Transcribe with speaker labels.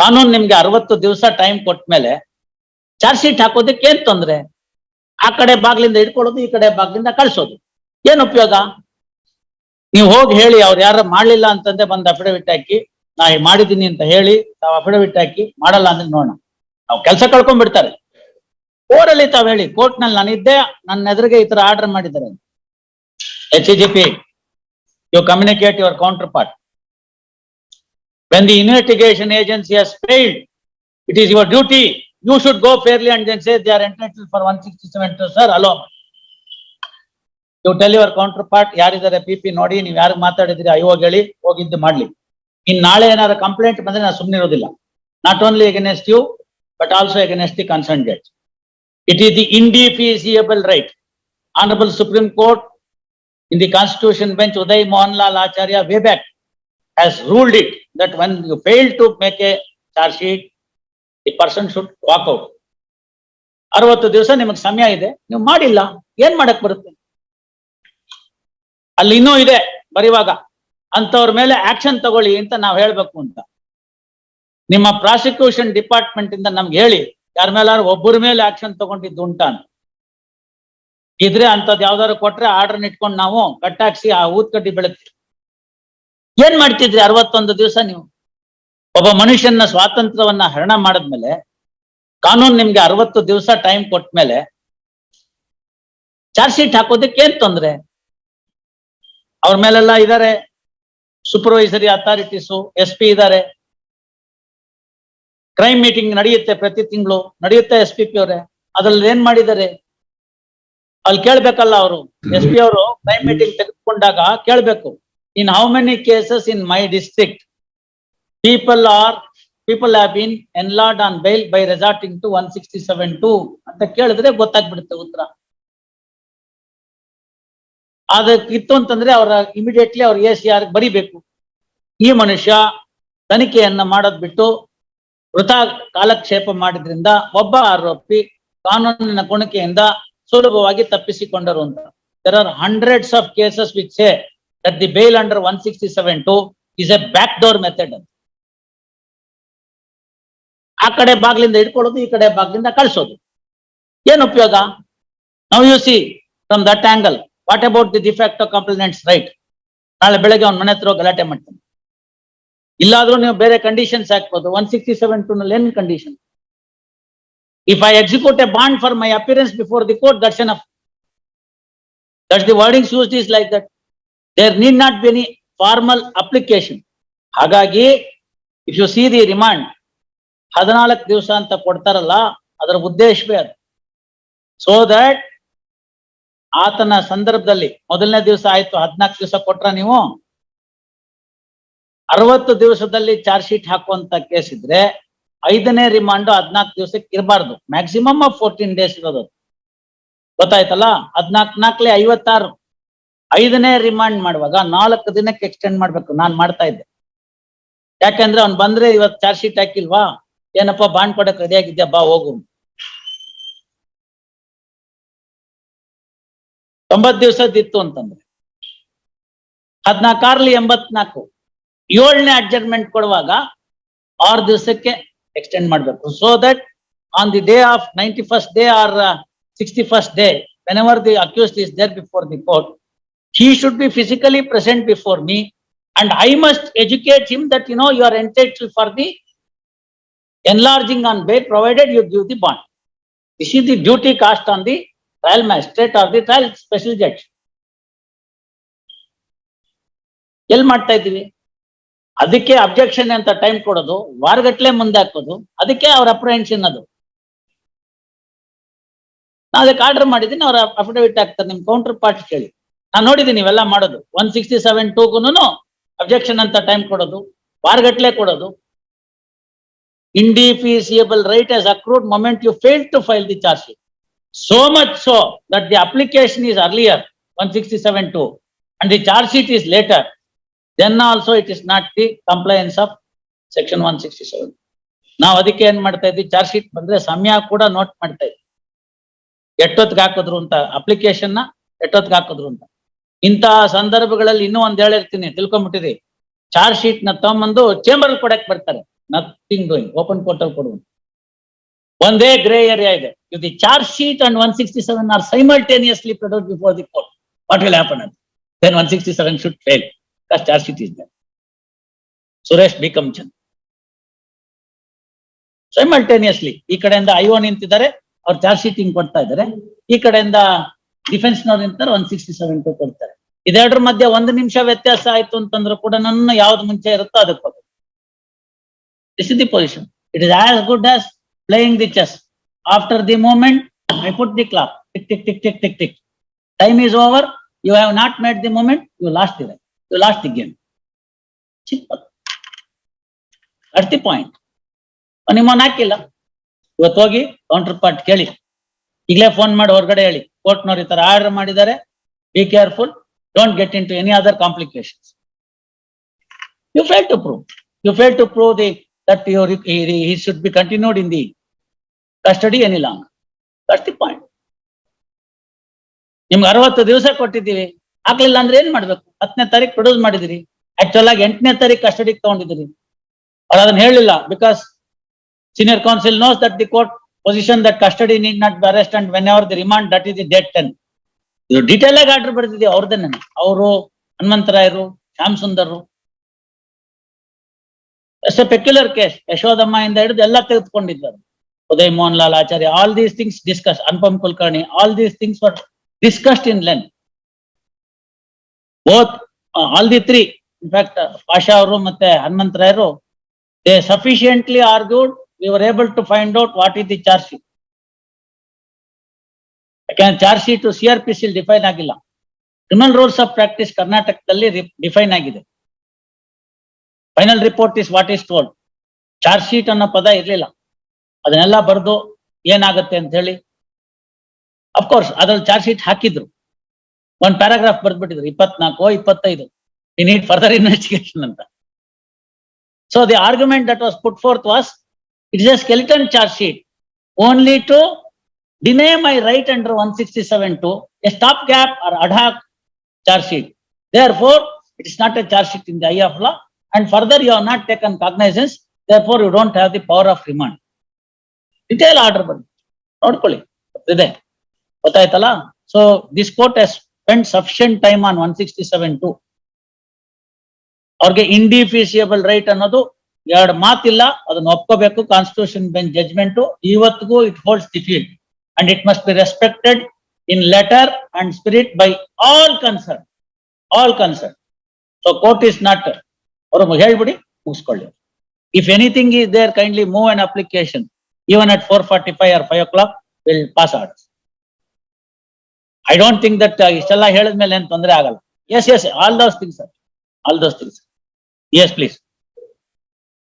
Speaker 1: ಕಾನೂನು ನಿಮ್ಗೆ ಅರವತ್ತು ದಿವಸ ಟೈಮ್ ಕೊಟ್ಮೇಲೆ ಚಾರ್ಜ್ ಶೀಟ್ ಹಾಕೋದಕ್ಕೆ ಏನ್ ತೊಂದ್ರೆ? ಆ ಕಡೆ ಬಾಗ್ಲಿಂದ ಇಟ್ಕೊಳ್ಳೋದು ಈ ಕಡೆ ಬಾಗ್ಲಿಂದ ಕಳ್ಸೋದು. ಏನ್ ಉಪಯೋಗ? ನೀವು ಹೋಗಿ ಹೇಳಿ, ಅವ್ರು ಯಾರು ಮಾಡ್ಲಿಲ್ಲ ಅಂತಂದ್ರೆ ಬಂದ್ ಅಫಿಡವಿಟ್ ಹಾಕಿ, ನಾ ಮಾಡಿದ್ದೀನಿ ಅಂತ ಹೇಳಿ, ತಾವ್ ಅಫಿಡವಿಟ್ ಹಾಕಿ, ಮಾಡಲ್ಲ ಅಂದ್ರೆ ನೋಡೋಣ. ನಾವು ಕೆಲಸ ಕಳ್ಕೊಂಡ್ಬಿಡ್ತಾರೆ. ಓರಲ್ಲಿ ತಾವ್ ಹೇಳಿ ಕೋರ್ಟ್ನಲ್ಲಿ ನಾನಿದ್ದೆ ನನ್ನ ಎದುರಿಗೆ ಈ ತರ ಆರ್ಡರ್ ಮಾಡಿದ್ದಾರೆ H G P you communicate your counterpart when the investigation agency has failed, it is your duty, you should go fairly and then say they are entitled for one sixty-seven to sir, allow. You tell your counterpart, ಯಾರಿದ್ದಾರೆ P P ನೋಡಿ ನೀವ್ ಯಾರು ಮಾತಾಡಿದ್ರಿ heli ಹೇಳಿ ಹೋಗಿದ್ದು ಮಾಡ್ಲಿ. ಇನ್ ನಾಳೆ ಏನಾದ್ರು ಕಂಪ್ಲೇಂಟ್ ಬಂದ್ರೆ ನಾನು ಸುಮ್ನೆ ಇರೋದಿಲ್ಲ. Not only against you, but also against the concerned judge. It is the indefeasible right. Honorable Supreme Court in the Constitution bench Uday Mohan Lal Acharya way back has ruled it that when you fail to make a charge sheet, the person should walk out. ಅರವತ್ತು ದಿವಸ ನಿಮಗೆ ಸಮಯ ಇದೆ ನೀವು ಮಾಡಿಲ್ಲ ಏನ್ ಮಾಡಕ್ ಬರುತ್ತೆ? ಅಲ್ಲಿ ಇನ್ನೂ ಇದೆ ಬರೀವಾಗ. ಅಂತವ್ರ ಮೇಲೆ ಆಕ್ಷನ್ ತಗೊಳ್ಳಿ ಅಂತ ನಾವ್ ಹೇಳ್ಬೇಕು ಅಂತ. ನಿಮ್ಮ ಪ್ರಾಸಿಕ್ಯೂಷನ್ ಡಿಪಾರ್ಟ್ಮೆಂಟ್ ಇಂದ ನಮ್ಗೆ ಹೇಳಿ ಯಾರ ಮೇಲಾದ್ರು ಒಬ್ಬರ ಮೇಲೆ ಆಕ್ಷನ್ ತಗೊಂಡಿದ್ದು ಉಂಟಾ ಇದ್ರೆ ಅಂತದ್ ಯಾವ್ದಾದ್ರು ಕೊಟ್ರೆ ಆರ್ಡರ್ ಇಟ್ಕೊಂಡು ನಾವು ಕಟ್ಟಾಕ್ಸಿ ಆ ಊದ್ಕಡ್ಡಿ ಬೆಳಗ್ತೀವಿ. ಏನ್ ಮಾಡ್ತಿದ್ರಿ ಅರವತ್ತೊಂದು ದಿವಸ ನೀವು? ಒಬ್ಬ ಮನುಷ್ಯನ ಸ್ವಾತಂತ್ರ್ಯವನ್ನ ಹರಣ ಮಾಡಿದ್ಮೇಲೆ ಕಾನೂನು ನಿಮ್ಗೆ ಅರವತ್ತು ದಿವಸ ಟೈಮ್ ಕೊಟ್ಮೇಲೆ ಚಾರ್ಜ್ ಶೀಟ್ ಹಾಕೋದಕ್ಕೆ ಏನ್ ತೊಂದ್ರೆ? ಅವ್ರ ಮೇಲೆಲ್ಲ ಇದಾರೆ ಸೂಪರ್ವೈಸರಿ ಅಥಾರಿಟೀಸು ಎಸ್ ಪಿ ಇದಾರೆ. ಕ್ರೈಮ್ ಮೀಟಿಂಗ್ ನಡೆಯುತ್ತೆ ಪ್ರತಿ ತಿಂಗಳು ನಡೆಯುತ್ತೆ ಎಸ್ ಪಿ ಪಿ ಅವರೇ. ಅದ್ರಲ್ಲಿ ಏನ್ ಮಾಡಿದ್ದಾರೆ? ಅಲ್ಲಿ ಕೇಳ್ಬೇಕಲ್ಲ ಅವರು ಎಸ್ ಪಿ ಅವರು ಕ್ರೈಮ್ ಮೀಟಿಂಗ್ ತೆಗೆದುಕೊಂಡಾಗ ಕೇಳ್ಬೇಕು. in how many cases in my district, people are, people have been enlarged on bail by resorting to 167-2 ಅಂತ ಕೇಳಿದ್ರೆ ಗೊತ್ತಾಗ್ಬಿಡುತ್ತೆ ಉತ್ತರ. ಅದಕ್ಕಿತ್ತು ಅಂತಂದ್ರೆ ಅವರ ಇಮಿಡಿಯೇಟ್ಲಿ ಅವ್ರ ಎ ಸಿ ಬರೀಬೇಕು. ಈ ಮನುಷ್ಯ ತನಿಖೆಯನ್ನ ಮಾಡೋದ್ ಬಿಟ್ಟು ವೃತ ಕಾಲಕ್ಷೇಪ ಮಾಡಿದ್ರಿಂದ ಒಬ್ಬ ಆರೋಪಿ ಕಾನೂನಿನ ಕುಣಿಕೆಯಿಂದ ಸುಲಭವಾಗಿ ತಪ್ಪಿಸಿಕೊಂಡರು ಅಂತ. There are hundreds of cases which say that the bail under one sixty-seven two is a backdoor method. ಆ ಕಡೆ ಬಾಗ್ಲಿಂದ ಇಟ್ಕೊಳ್ಳೋದು ಈ ಕಡೆ ಬಾಗ್ಲಿಂದ ಕಳಿಸೋದು. ಏನ್ ಉಪಯೋಗ? ನಾವು you see from that angle what about the defect complaints right ನಾಳೆ ಬೆಳಗ್ಗೆ ಅವ್ನ ಮನೆ ಹತ್ರ ಗಲಾಟೆ ಮಾಡ್ತಾನೆ. ಇಲ್ಲಾದ್ರೂ ನೀವು ಬೇರೆ ಕಂಡೀಷನ್ಸ್ ಹಾಕ್ಬೋದು. ಒನ್ ಸಿಕ್ಸ್ಟಿ ಸೆವೆನ್ ಟೂ ನಲ್ಲಿ ಏನ್ condition if I execute a bond for my appearance before the court that's an that's the wordings use is like that there need not be any formal application ಹಾಗಾಗಿ if you see the remand ಹದಿನಾಲ್ಕು ದಿವಸ ಅಂತ ಕೊಡ್ತಾರಲ್ಲ, ಅದರ ಉದ್ದೇಶವೇ ಅದು. So that ಆತನ ಸಂದರ್ಭದಲ್ಲಿ ಮೊದಲನೇ ದಿವಸ ಆಯ್ತು, ಹದಿನಾಲ್ಕು ದಿವಸ ಕೊಟ್ರ ನೀವು? ಅರವತ್ತು ದಿವಸದಲ್ಲಿ ಚಾರ್ಜ್ ಶೀಟ್ ಹಾಕುವಂತ ಕೇಸ್ ಇದ್ರೆ, ಐದನೇ ರಿಮಾಂಡ್ ಹದಿನಾಲ್ಕು ದಿವಸಕ್ಕೆ ಇರಬಾರ್ದು. ಮ್ಯಾಕ್ಸಿಮಮ್ ಆಫ್ ಫೋರ್ಟೀನ್ ಡೇಸ್ ಇರೋದು ಗೊತ್ತಾಯ್ತಲ್ಲ? ಹದಿನಾಲ್ಕು ನಾಲ್ಕಲೆ ಐವತ್ತಾರು. ಐದನೇ ರಿಮಾಂಡ್ ಮಾಡುವಾಗ ನಾಲ್ಕು ದಿನಕ್ಕೆ ಎಕ್ಸ್ಟೆಂಡ್ ಮಾಡ್ಬೇಕು. ನಾನ್ ಮಾಡ್ತಾ ಇದ್ದೆ. ಯಾಕಂದ್ರೆ ಅವ್ನು ಬಂದ್ರೆ ಇವತ್ತು ಚಾರ್ಜ್ ಶೀಟ್ ಹಾಕಿಲ್ವಾ? ಏನಪ್ಪ ಬಾಂಡ್ ಕೊಡಕ್ ರೆಡಿ ಆಗಿದ್ಯಾ? ಬಾ ಹೋಗು. ತೊಂಬತ್ ದಿವಸದಿತ್ತು ಅಂತಂದ್ರೆ. ಹದ್ನಾಕಾರ್ಲಿ ಎಂಬತ್ನಾಲ್ಕು. ಏಳನೇ ಅಡ್ಜಸ್ಟ್ಮೆಂಟ್ ಕೊಡುವಾಗ ಆರು ದಿವಸಕ್ಕೆ ಎಕ್ಸ್ಟೆಂಡ್ ಮಾಡ್ಬೇಕು. So that on the day of ninety first day or sixty first day whenever the accused is there before the court, he should be physically present before me and I must educate him that, you know, you are entitled for the enlarging on bail provided you give the bond. This is the duty cast on the trial magistrate or the trial special judge. ಎಲ್ಲಿ ಮಾಡ್ತಾ ಇದ್ದೀವಿ ಅದಕ್ಕೆ objection ಅಂತ time ಕೊಡೋದು ವಾರಗಟ್ಲೆ ಮುಂದೆ ಹಾಕೋದು ಅದಕ್ಕೆ ಅವ್ರ ಅಪ್ರಹೆನ್ಷನ್ ಅದು ನಾ ಅದಕ್ಕೆ ಆರ್ಡರ್ ಮಾಡಿದ್ದೀನಿ ಅವ್ರ ಅಫಿಡವಿಟ್ ಹಾಕ್ತಾರೆ ನಿಮ್ ಕೌಂಟರ್ ಪಾರ್ಟ್ ಕೇಳಿ ನಾನ್ ನೋಡಿದ್ದೀನಿ ನೀವೆಲ್ಲ ಮಾಡೋದು. ಒನ್ ಸಿಕ್ಸ್ಟಿ ಸೆವೆನ್ ಟೂಗುನು ಅಬ್ಜೆಕ್ಷನ್ ಅಂತ ಟೈಮ್ ಕೊಡೋದು. ವಾರ್ಗಟ್ಲೆ ಕೊಡೋದು. Indefeasible right as accrued moment you fail to file the charge sheet so much so that the application is earlier one sixty seven two and the charge sheet is later then also it is not the compliance of section one sixty seven ನಾವು ಅದಕ್ಕೆ ಏನ್ ಮಾಡ್ತಾ ಇದ್ವಿ? Charge sheet ಬಂದ್ರೆ ಸಮಯ ಕೂಡ note ಮಾಡ್ತಾ ಇದ್ವಿ. ಎಟ್ಟೊತ್ಗೆ ಹಾಕಿದ್ರು ಅಂತ? ಅಪ್ಲಿಕೇಶನ್ನ ಎಟ್ಟೊತ್ಗೆ ಹಾಕಿದ್ರು ಅಂತ? ಇಂತಹ ಸಂದರ್ಭಗಳಲ್ಲಿ ಇನ್ನೂ ಒಂದ್ ಹೇಳಿರ್ತೀನಿ ತಿಳ್ಕೊಂಬಿಟ್ಟಿರಿ. ಚಾರ್ಜ್ ಶೀಟ್ನ ತಗೊಂಬಂದು ಚೇಂಬರ್ ಕೊಡಕ್ ಬರ್ತಾರೆ. ನಥಿಂಗ್ ಡೂಯಿಂಗ್ ಓಪನ್ ಕೋರ್ಟಲ್ ಕೊಡುವ ಒಂದೇ ಗ್ರೇ ಏರಿಯಾ ಇದೆ. If the charge sheet and one sixty seven are simultaneously produce before the court what will happen ಅಂತ then one sixty seven should fail charge sheet is Suresh become ಚಂದ್ simultaneously ಈ ಕಡೆಯಿಂದ IO ನಿಂತಿದ್ದಾರೆ, ಅವ್ರು charge sheet ಹಿಂಗ್ ಕೊಡ್ತಾ ಇದ್ದಾರೆ. ಈ ಕಡೆಯಿಂದ ಡಿಫೆನ್ಸ್ ನವ್ರು ನಿಂತಾರೆ ಒನ್ ಸಿಕ್ಸ್ಟಿ ಸೆವೆನ್ ಟು ಕೊಡ್ತಾರೆ. ಇದೆರಡರ ಮಧ್ಯೆ ಒಂದು ನಿಮಿಷ ವ್ಯತ್ಯಾಸ ಆಯ್ತು ಅಂತಂದ್ರೆ ಕೂಡ ನನ್ನ ಯಾವ್ದು ಮುಂಚೆ ಇರುತ್ತೋ ಅದಕ್ಕೆ ಹೋಗುತ್ತೆ this is the position it is as good as playing the chess after the moment I put the clock tick tick tick tick tick tick time is over you have not made the moment you lost the you lost the game at the point ನಿಮ್ಮನ್ನ ಹಾಕಿಲ್ಲ? ಇವತ್ತು ಹೋಗಿ counter part ಕೇಳಿ. ಈಗಲೇ phone ಮಾಡಿ ಹೊರಗಡೆ ಹೇಳಿ. ಕೋರ್ಟ್ನವ್ರು ಈ ತರ ಆರ್ಡರ್ ಮಾಡಿದ್ದಾರೆ. Be careful don't get into any other complications you fail to prove you fail to prove the that your he should be continued in the custody any long that's the point ನಿಮ್ಗೆ ಅರವತ್ತು ದಿವಸ ಕೊಟ್ಟಿದ್ದೀವಿ. ಆಗ್ಲಿಲ್ಲ ಅಂದ್ರೆ ಏನ್ ಮಾಡ್ಬೇಕು? ಹತ್ತನೇ ತಾರೀಕು ಪ್ರೊಡ್ಯೂಸ್ ಮಾಡಿದಿರಿ ಆಕ್ಚುಲ್ ಆಗಿ ಎಂಟನೇ ತಾರೀಕು ಕಸ್ಟಡಿಗೆ ತಗೊಂಡಿದ್ದೀರಿ. ಅವ್ರು ಅದನ್ನ ಹೇಳಿಲ್ಲ because senior counsel knows that the court position that custody need not be arrest and whenever the remand, that is the date ten. ಇದು ಡೀಟೇಲ್ ಆಗಿ ಆರ್ಡರ್ ಬರ್ತಿದ್ದೆ ನಾನು. ಅವರು ಹನುಮಂತರಾಯರು, ಶ್ಯಾಮ್ ಸುಂದರ್ರು. ಎ ಪೆಕ್ಯುಲರ್ ಕೇಸ್ ಯಶೋದಮ್ಮ ಇಂದ ಹಿಡಿದು ಎಲ್ಲ ತೆಗೆದುಕೊಂಡಿದ್ದಾರೆ. Uday Mohan Lal Acharya all these things discuss Anupam Kulkarni all these things were discussed in length both all the three in fact Pasha ಅವರು ಮತ್ತೆ ಹನುಮಂತರಾಯರು they sufficiently argued we were able to find out what is the charge sheet. ಯಾಕೆಂದ್ರೆ charge sheet C R P C define ಆಗಿಲ್ಲ. Criminal rules of practice ಕರ್ನಾಟಕದಲ್ಲಿ define ಆಗಿದೆ. Final report is what is told charge sheet ಅನ್ನೋ ಪದ ಇರಲಿಲ್ಲ. ಅದನ್ನೆಲ್ಲ ಬರೆದು ಏನಾಗುತ್ತೆ ಅಂತ ಹೇಳಿ. ಅಫ್ಕೋರ್ಸ್ ಅದ್ರಲ್ಲಿ ಚಾರ್ಜ್ ಶೀಟ್ ಹಾಕಿದ್ರು. ಒಂದ್ ಪ್ಯಾರಾಗ್ರಾಫ್ ಬರ್ದ್ಬಿಟ್ಟಿದ್ರು, ಇಪ್ಪತ್ನಾಲ್ಕು, ಇಪ್ಪತ್ತೈದು. ಈ ನೀಡ್ ಫರ್ದರ್ ಇನ್ವೆಸ್ಟಿಗೇಷನ್ ಅಂತ. So the argument that was put forth was it is a skeleton charge sheet only to deny my right under 167 to a stopgap or ad hoc charge sheet. Therefore, it is not a charge sheet in the eye of law and further you have not taken cognizance, therefore you don't have the power of remand. Detail order ಬಂದು ನೋಡ್ಕೊಳ್ಳಿ ಇದೆ ಗೊತ್ತಾಯ್ತಲ್ಲ so this court has spend sufficient time on one sixty seven two ಅವ್ರಿಗೆ indefeasible right ಅನ್ನೋದು ಎರಡು ಮಾತಿಲ್ಲ, ಅದನ್ನ ಒಪ್ಕೋಬೇಕು. ಕಾನ್ಸ್ಟಿಟ್ಯೂಷನ್ ಬೆಂಚ್ ಜಜ್ಮೆಂಟ್ ಇವತ್ತಿಗೂ it holds the field and it must be respected in letter and spirit by all concern all concern so court is not ಅವರು ಹೇಳ್ಬಿಡಿ, ಮುಗಿಸ್ಕೊಳ್ಳಿ. If anything is there kindly move an application even at four forty five or five o'clock will pass orders I don't think that ಇಷ್ಟೆಲ್ಲ ಹೇಳಿದ್ಮೇಲೆ ಏನ್ ತೊಂದರೆ ಆಗಲ್ಲ. Yes yes all those things all those things yes please